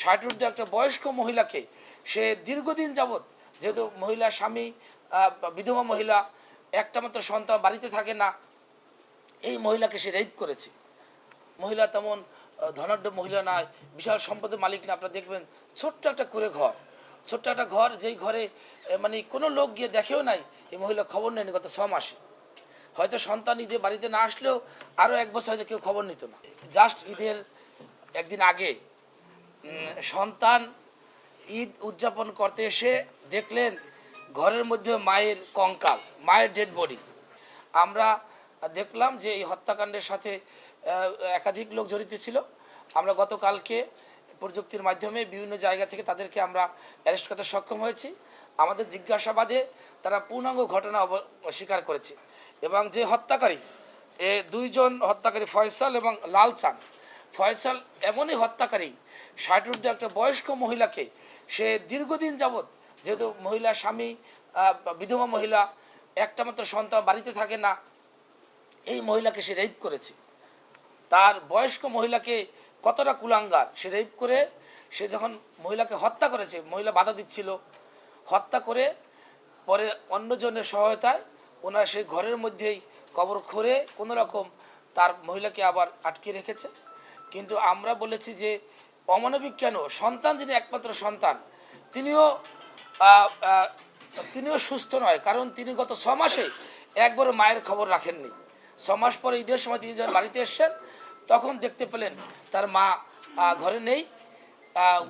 ষাট ঊর্ধ্ব একটা বয়স্ক মহিলাকে সে দীর্ঘদিন যাবৎ, যেহেতু মহিলা স্বামী বিধবা মহিলা, একটা মাত্র সন্তান বাড়িতে থাকে না, এই মহিলাকে সে রেপ করেছে। মহিলা তেমন ধনাঢ্য মহিলা নয়, বিশাল সম্পদের মালিক না, আপনারা দেখবেন, ছোট্ট একটা করে ঘর। ছোট্ট একটা ঘর, যেই ঘরে মানে কোনো লোক গিয়ে দেখেও নাই, এই মহিলা খবর নেয়নি গত ছ মাসে। হয়তো সন্তান ঈদে বাড়িতে না আসলেও আরও এক বছর হয়তো কেউ খবর নিত না। জাস্ট ঈদের একদিন আগে ঈদ উদযাপন করতে এসে দেখলেন ঘরের মধ্যে মায়ের কঙ্কাল, মায়ের ডেড বডি আমরা দেখলাম যে এই হত্যাকাণ্ডের সাথে একাধিক লোক জড়িত ছিল। আমরা গতকালকে প্রযুক্তির মাধ্যমে বিভিন্ন জায়গা থেকে তাদেরকে আমরা অ্যারেস্ট করতে সক্ষম হয়েছি। আমাদের জিজ্ঞাসাবাদে তারা পূর্ণাঙ্গ ঘটনা স্বীকার করেছে এবং যে হত্যাকারী, এ দুইজন হত্যাকারী ফয়সাল এবং লাল চান ফয়সাল এমনই হত্যাকারী ষাট ঊর্ধ্ব একটা বয়স্ক মহিলাকে সে দীর্ঘদিন যাবৎ যেহেতু মহিলা স্বামী বিধবা মহিলা, একটা মাত্র সন্তান বাড়িতে থাকে না, এই মহিলাকে সে রেপ করেছে। তার বয়স্ক মহিলাকে কতটা কুলাঙ্গার, সে রেপ করে সে যখন মহিলাকে হত্যা করেছে, মহিলা বাধা দিচ্ছিল, হত্যা করে পরে অন্যজনের সহায়তায় ওনার সেই ঘরের মধ্যেই কবর খুঁড়ে কোনো রকম তার মহিলাকে আবার আটকে রেখেছে। কিন্তু আমরা বলেছি যে অমানবিক কেন? সন্তান যিনি একমাত্র সন্তান, তিনিও তিনিও সুস্থ নয়, কারণ তিনি গত ছ মাসে একবারও মায়ের খবর রাখেননি। ছ মাস পরে ঈদের সময় তিনি যখন বাড়িতে এসছেন, তখন দেখতে পেলেন তার মা ঘরে নেই।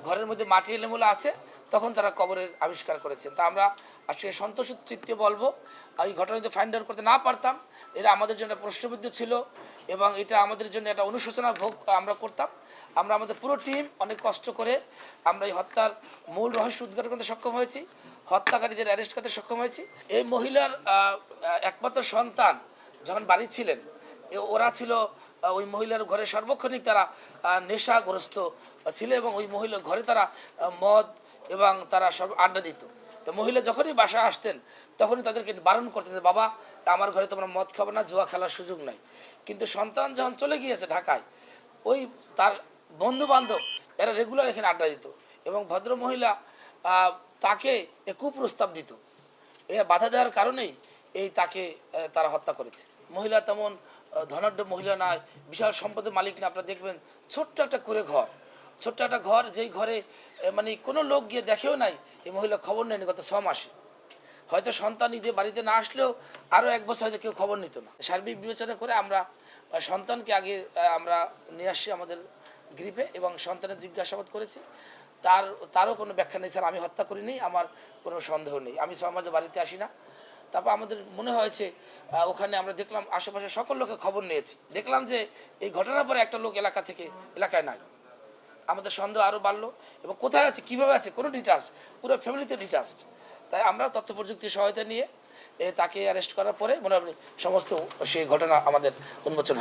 ঘরের মধ্যে মাটি এলেমুলা আছে। তখন তারা কবরের আবিষ্কার করেছেন। তা আমরা আজকে সন্তোষ চিত্তে বলব। এই ঘটনা যদি ফাইন্ড আউট করতে না পারতাম, এটা আমাদের জন্য প্রশ্নবিদ্ধ ছিল এবং এটা আমাদের জন্য একটা অনুশোচনা ভোগ আমরা করতাম। আমরা আমাদের পুরো টিম অনেক কষ্ট করে আমরা এই হত্যার মূল রহস্য উদ্ঘাটন করতে সক্ষম হয়েছি, হত্যাকারীদের অ্যারেস্ট করতে সক্ষম হয়েছি। এই মহিলার একমাত্র সন্তান যখন বাড়ি ছিলেন ওরা ছিল ওই মহিলার ঘরে সর্বক্ষণিক তারা নেশাগ্রস্ত ছিল এবং ওই মহিলার ঘরে তারা মদ এবং তারা সব আড্ডা দিত। তো মহিলা যখনই বাসায় আসতেন, তখনই তাদেরকে বারণ করতেন যে, বাবা, আমার ঘরে তোমরা মদ খাবে না, জুয়া খেলার সুযোগ নাই। কিন্তু সন্তান যখন চলে গিয়েছে ঢাকায়, ওই তার বন্ধু বান্ধব এরা রেগুলার এখানে আড্ডা দিত এবং ভদ্র মহিলা তাকে কুপ্রস্তাব দিত। এ বাধা দেওয়ার কারণেই এই তাকে তারা হত্যা করেছে। মহিলা তেমন ধনাঢ্য মহিলা নয় বিশাল সম্পদের মালিক না, আপনারা দেখবেন, ছোট্ট একটা করে ঘর। ছোট্ট একটা ঘর, যেই ঘরে মানে কোনো লোক গিয়ে দেখেও নাই এই মহিলা খবর নেয়নি গত ছ মাসে। হয়তো সন্তান ঈদে বাড়িতে না আসলেও আরও এক বছর হয়তো কেউ খবর নিত না। সার্বিক বিবেচনা করে আমরা সন্তানকে আগে আমরা নিয়ে আসছি আমাদের গ্রিপে এবং সন্তানের জিজ্ঞাসাবাদ করেছি। তার, তারও কোনো ব্যাখ্যা নেই, স্যার, আমি হত্যা করিনি, আমার কোনো সন্দেহ নেই। আমি সমাজে বাড়িতে আসি না। তারপর আমাদের মনে হয়েছে ওখানে আমরা দেখলাম আশেপাশে সকল লোকে খবর নিয়েছি। দেখলাম যে এই ঘটনার পরে একটা লোক এলাকা থেকে এলাকায় নাই। আমাদের সন্দেহ আরও বাড়লো এবং কোথায় আছে, কীভাবে আছে, কোনো ডিটাস্ট পুরো ফ্যামিলিতে ডিটাস্ট তাই আমরা তথ্য প্রযুক্তির সহায়তা নিয়ে তাকে অ্যারেস্ট করার পরে মনে হয় সমস্ত সেই ঘটনা আমাদের উন্মোচন হয়।